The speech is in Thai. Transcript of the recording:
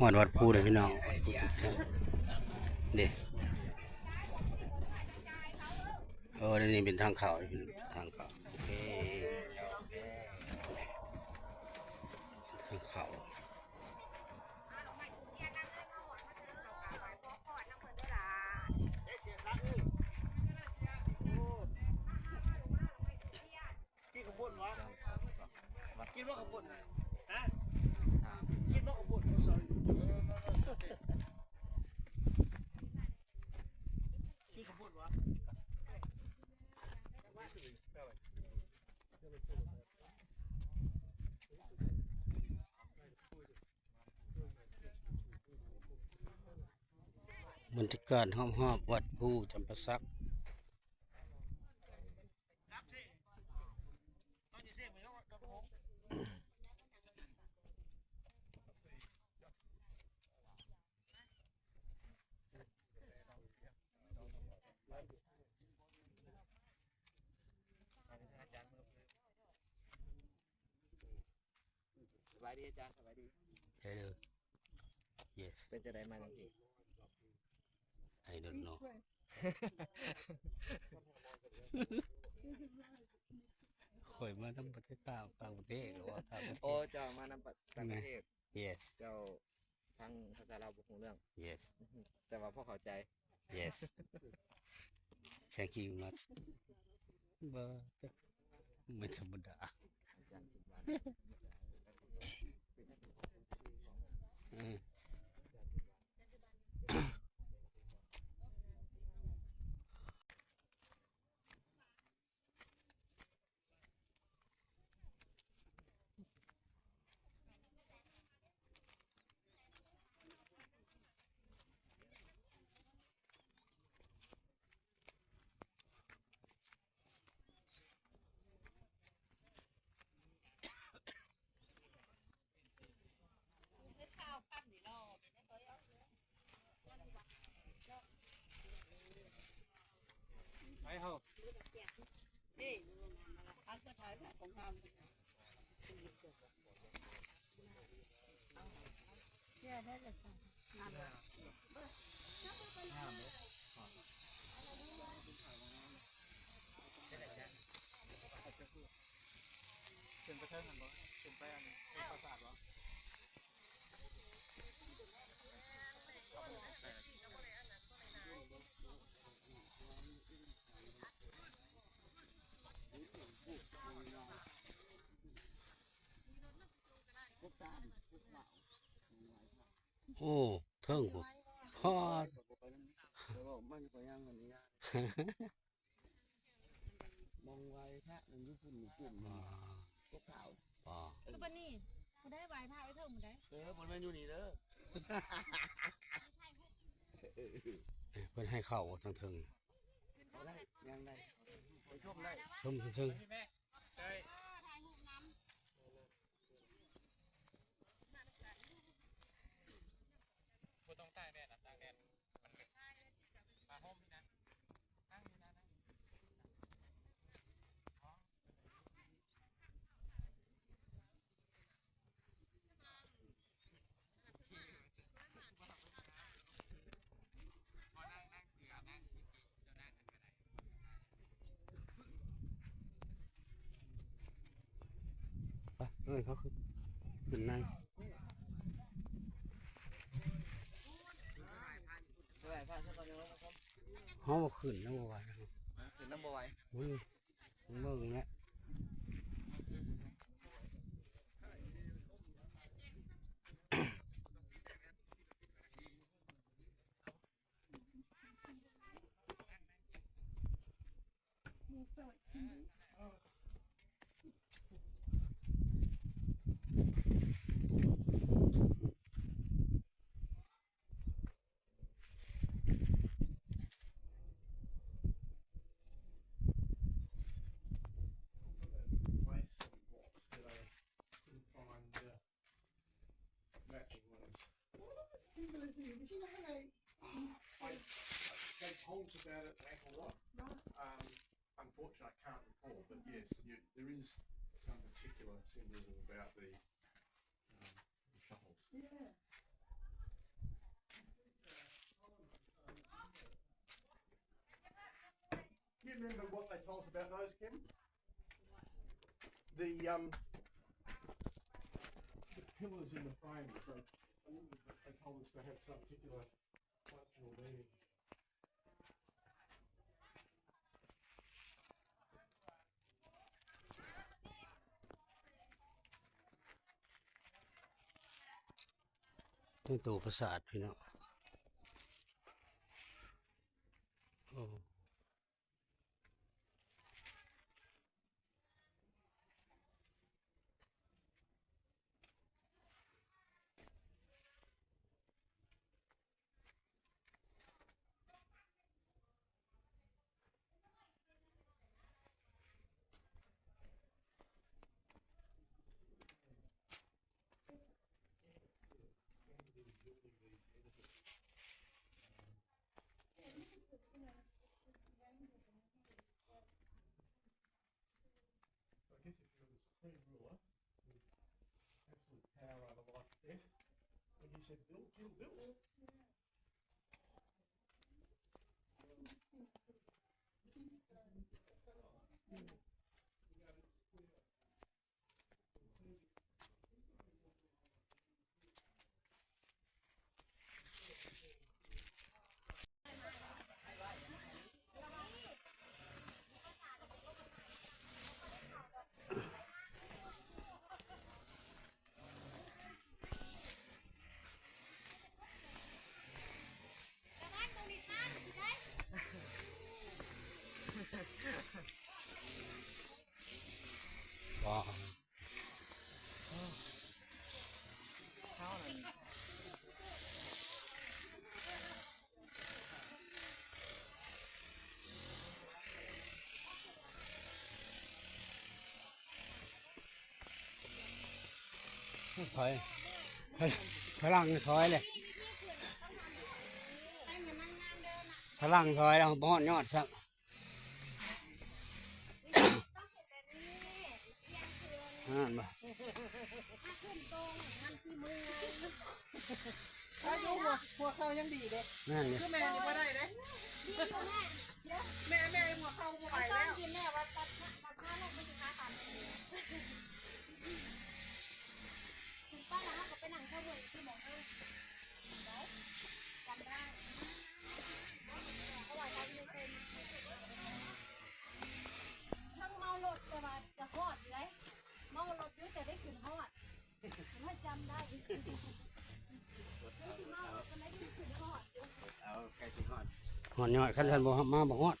หอดวัดภูเลยพี่น้องเด็เออนี่เป็นทางเขาทางเขาโอเคทางเขากินว่าขบวนฮะกินว่าขบวน sorry กินขบวนวะ บรรยากาศห้อมหอบๆวัดภูจำปาสักสบายดีอาจารย์สบายดีเดี๋ยวเด้อ yes เป็นจะได้มาทั้งที I don't know ข่อยมาทำประเทศต่างต่างประเทศหรือว่าต่างประเทโอ้ศเจ้ามานำประต่างประเทศ yes เจ้าทั้งภาษาเราวบุคงเรื่อง yes แต่ว่าพ่อเข้าใจ yes thank you much บ่ไม่ธรรมดาอาจารย์คิดว่าอืม เป็นประเทศมันบ่เป็นไปอันเป็นปราสาทบ่ โอ้เทิงบ่พอดมันก็ยังกันนี้มองไว้แท้มันญี่ปุ่นญี่ปุ่นอ่าพวกข่าวป่าคือบันนี่มาได้ใบผ้าไว้เท่ามันได้เออมันเป็นอยู่นี่เด้อเพิ่นให้เข้าทางเทิงเอาได้ยังได้ไปชมได้ชมทางเทิง แม่เอ้ยบ่ต้องตากแดดนะตากแดดมันเลยมาห่มพี่นะนั่งนี่นะนั่ง ไป เอ้ยเขาคือขึ้นนั่งสบายผ่านสักก่อนเดี๋ยวนะครับเฮาบ่ขึ้นแล้วบ่ว่าแล้วถึงน้ำบ่ไหวอุ้ยเบิ่งเนี่ย You know they? I, they polls about it back a lot. No. Um, unfortunately, I can't recall, but yes, you, there is some particular symbolism about the, um, the shovels. Yeah. Do you remember what they told us about those, Kim? The um, the pillars in the frame. So old, but they told us they had some particular functional need. Você é deu um tiro, deu um. ถอยพลังถอยเลยพลังถอยแล้วบอนยอดสักนั่นบ่ถ้าอยู่หัวหัวเข่ายังดีเด้นั่นเลยคือแม่นี่บ่ได้เด้แม่แม่หัวเข่าบ่ไหวแล้วกินเนี่ว่าตัดตัดข้าวลงไม่ถึงข้าว หอนยอดขั้นท่านบ่มาบ่ฮอด